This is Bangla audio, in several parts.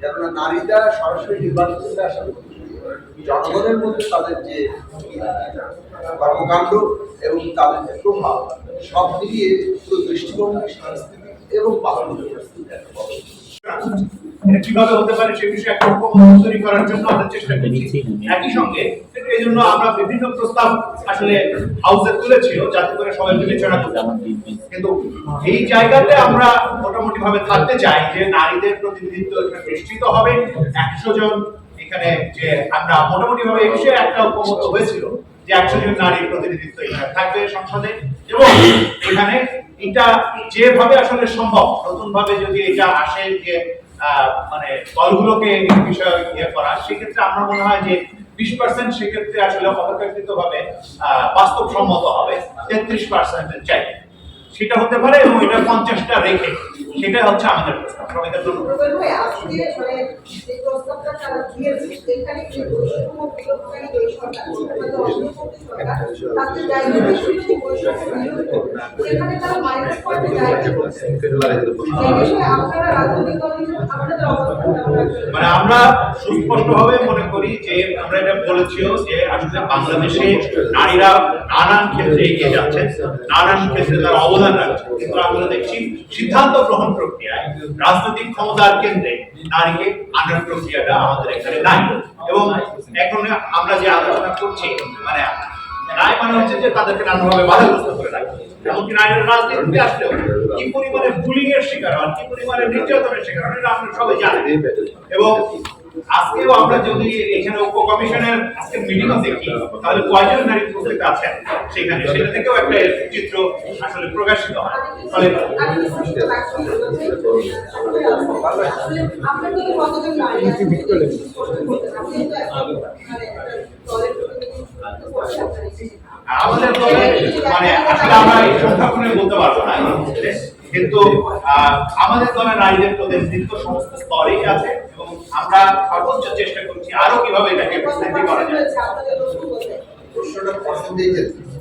কেননা নারীরা সরাসরি নির্বাচনে আসার জনগণের মধ্যে তাদের যে কর্মকাণ্ড এবং তাদের যে প্রভাব, সব মিলিয়ে পুরো দৃষ্টিভঙ্গি, সাংস্কৃতিক এবং এটা কীভাবে হতে পারে সে বিষয়ে একটা তৈরি করার জন্য আমরা চেষ্টা করছি। একই সঙ্গে এই জন্য আমরা বিভিন্ন প্রস্তাব আসলে হাউসে তুলেছিল যাতে করে সবাই বিবেচনা করতে কিন্তু এই জায়গাতে আমরা মোটামুটি ভাবে থাকতে চাই যে নারীদের প্রতিনিধিত্ব এখানে নিশ্চিত হবে। একশো জন এখানে যে আমরা মোটামুটি ভাবে একটা ঐক্যমত্য হয়েছিল যে একশো জন নারীর প্রতিনিধিত্ব এখানে থাকবে সংসদে। এবং এখানে এটা যেভাবে আসলে সম্ভব নতুন ভাবে যদি এটা আসে যে মানে দলগুলোকে এই বিষয়ে ইয়ে করা। সেক্ষেত্রে আমার মনে হয় যে বিশ পার্সেন্ট সেক্ষেত্রে আসলে অপেক্ষাকৃত ভাবে বাস্তবসম্মত হবে, তেত্রিশ পার্সেন্টের চাই সেটা হতে পারে এবং এটা পঞ্চাশটা রেখে সেটা হচ্ছে আমাদের প্রস্তাব মানে অবস্থান কেমন রাখবেন? মানে আমরা করি যে আমরা এটা বলেছিও যে আসলে বাংলাদেশে নারীরা নানান ক্ষেত্রে এগিয়ে যাচ্ছেন নানান ক্ষেত্রে তারা অবদান রাখছেন কিন্তু আমরা দেখছি সিদ্ধান্ত গ্রহণ প্রক্রিয়ায় রাজনৈতিক ক্ষমতার কেন্দ্রে নারীকে আনার প্রক্রিয়াটা আমাদের এখানে নাই। এবং এখন আমরা যে আলোচনা করছি মানে রায় মানে হচ্ছে যে তাদেরকে নানাভাবে বাধাগ্রস্ত করে রাখে। এমনকি নারীরা রাজনীতিতে আসলেও কি বুলিং এর শিকার হন, কি নির্যাতনের শিকার হন, এটা সবাই এবং আজকেও আমরা যদি এখানে উপ কমিশনের মিটিংও দেখি, তাহলে কয়জন নারী উপস্থিত আছেন? সেখানে। সেটা থেকেও একটা চিত্র আসলে প্রকাশিত হয়। ফলে। আমাদের দলে মানে আসলে আমরা এই সংখ্যাগুলো বলতে পারব না কিন্তু আমাদের দলে নারীদের প্রতিনিধিত্ব সমস্ত স্তরেই আছে এবং আমরা সর্বোচ্চ চেষ্টা করছি আরও কীভাবে এটাকে প্রস্তুতি করা যায়। প্রশ্নটা হচ্ছে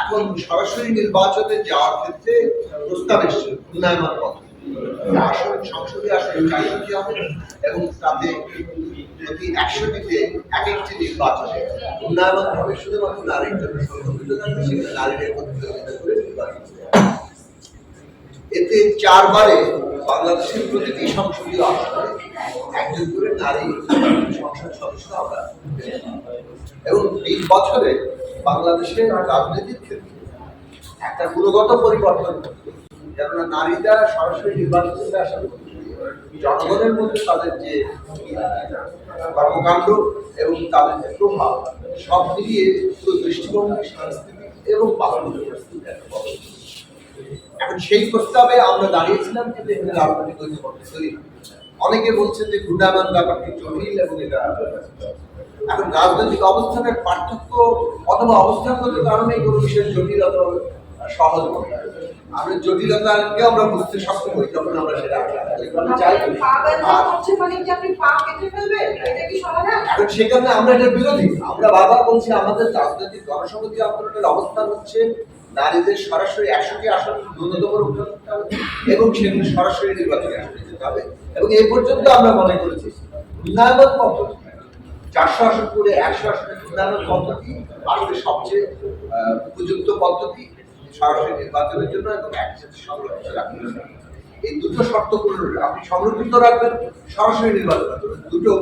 এখন সরাসরি নির্বাচনে যাওয়ার ক্ষেত্রে প্রস্তাব এসছে উন্নয়ন পদ্ধতি আসন সংসদে আসন চারশোটি হবে? এবং তাতে প্রতি একশোটিতে এক একটি নির্বাচনে উন্নয়ন হবে শুধুমাত্র নারীর জন্য সংরক্ষিত থাকবে, সেখানে নারীদের প্রতিযোগিতা করে নির্বাচন এতে চারবারে বাংলাদেশের প্রতিটি সংসদীয় আসনে একজন করে নারী সংসদ সদস্য আমরা এবং এই বছরে বাংলাদেশের রাজনীতির ক্ষেত্রে একটা গুণগত পরিবর্তন কেননা নারীরা সরাসরি নির্বাচনে আসা জনগণের মধ্যে তাদের যে কর্মকাণ্ড এবং তাদের যে প্রভাব, সব মিলিয়ে দৃষ্টিভঙ্গি, সাংস্কৃতিক এবং বাস্তব এখন সেই প্রস্তাবে আমরা দাঁড়িয়েছিলাম কিন্তু এখানে রাজনৈতিক ঐক্যমত্য তৈরি। অনেকে বলছেন যে ঘূর্ণায়মান ব্যাপারটি জটিল এবং এটা এখন রাজনৈতিক অবস্থানের পার্থক্য অথবা অবস্থানগত কারণে কোনো বিশেষ জটিল অথবা সহজ মনে হয়। আমরা জটিলতাকে আমরা বুঝতে সক্ষম হই যখন আমরা সেটা চাই। মানে এখন সেখানে আমরা এটা বিরোধী। আমরা বারবার বলছি আমাদের রাজনৈতিক গণসংহতি আন্দোলনের অবস্থান হচ্ছে নারীদের সরাসরি একশোটি আসন ন্যূনতম এবং সেগুলো সরাসরি নির্বাচনে আসনে যেতে হবে। এবং এই পর্যন্ত আমরা মনে করেছি উন্নয়ন পদ্ধতি। চারশো আসন করে একশো আসনের উন্নয়ন পদ্ধতি আসলে সবচেয়ে উপযুক্ত পদ্ধতি সরাসরি নির্বাচনের জন্য এবং একসাথে সংরক্ষিত রাখতে এই দুটো শর্ত আপনি সংরক্ষিত রাখবেন, সরাসরি নির্বাচন দুটো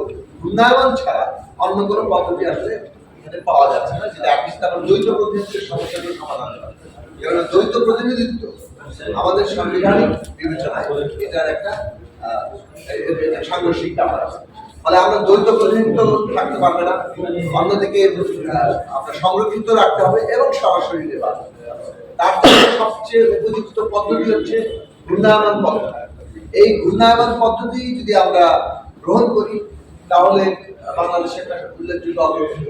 উন্নয়ন ছাড়া অন্য কোনো পদ্ধতি আসলে এখানে পাওয়া যাচ্ছে না, যেটা একই সাথে আবার দ্বৈত প্রতিনিধিত্বের সমস্যাগুলো সমাধান করে দ্বৈত প্রতিনিধিত্ব। আমাদের সাংবিধানিক বিবেচনায় এটার একটা সাংঘর্ষিক ব্যাপার আছে। ফলে আমরা দ্বৈত প্রতিনিধিত্ব থাকতে পারবে না। অন্যদিকে আমরা সংরক্ষিত রাখতে হবে এবং সরাসরি নির্বাচন তার সবচেয়ে উপযুক্ত পদ্ধতি হচ্ছে ঘূর্ণায়মান পদ্ধতি। এই ঘূর্ণায়মান পদ্ধতি যদি আমরা গ্রহণ করি, তাহলে বাংলাদেশের একটা উল্লেখযোগ্য অগ্রগতি।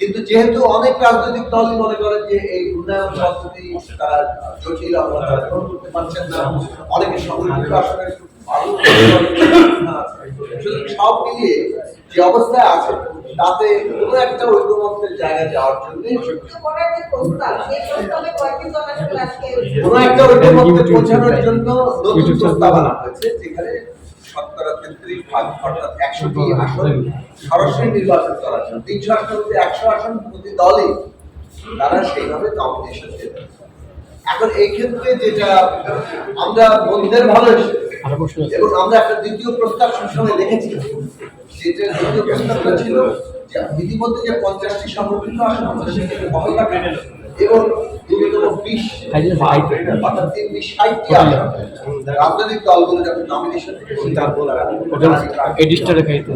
কিন্তু যেহেতু অনেক রাজনৈতিক দলই মনে করেন যে এই উন্নয়ন পদ্ধতি তারা জটিল তারা গ্রহণ করতে পারছেন না। অনেকে সংরক্ষিত আসলে ভালো সব মিলিয়ে যে অবস্থায় আছে তাতে কোনো একটা ঐক্যমত্যের জায়গায় যাওয়ার জন্য কোনো একটা ঐক্যমত্যে পৌঁছানোর জন্য নতুন প্রস্তাব আনা হয়েছে যেখানে শতকরা ভাগ অর্থাৎ একশোটি আসন সরাসরি নির্বাচন করার জন্য। তিনশো আসনের মধ্যে একশো আসন প্রতি দলে তারা সেইভাবে কম্পিটিশন দেবে। এখন এই ক্ষেত্রে যেটা আমরা বন্ধুদের ভালো এবং আমরা একটা দ্বিতীয় প্রস্তাব সবসময় লিখেছি যেটা দ্বিতীয় প্রস্তাবটা ছিল যে ইতিমধ্যে যে পঞ্চাশটি সংরক্ষিত আসন সেটাকে বহাল রাখা এবং ন্যূনতম বিশ অর্থাৎ তিন বিশ ষাটটি রাজনৈতিক দলগুলো যখন নমিনেশন এডিস্টারে খাইতে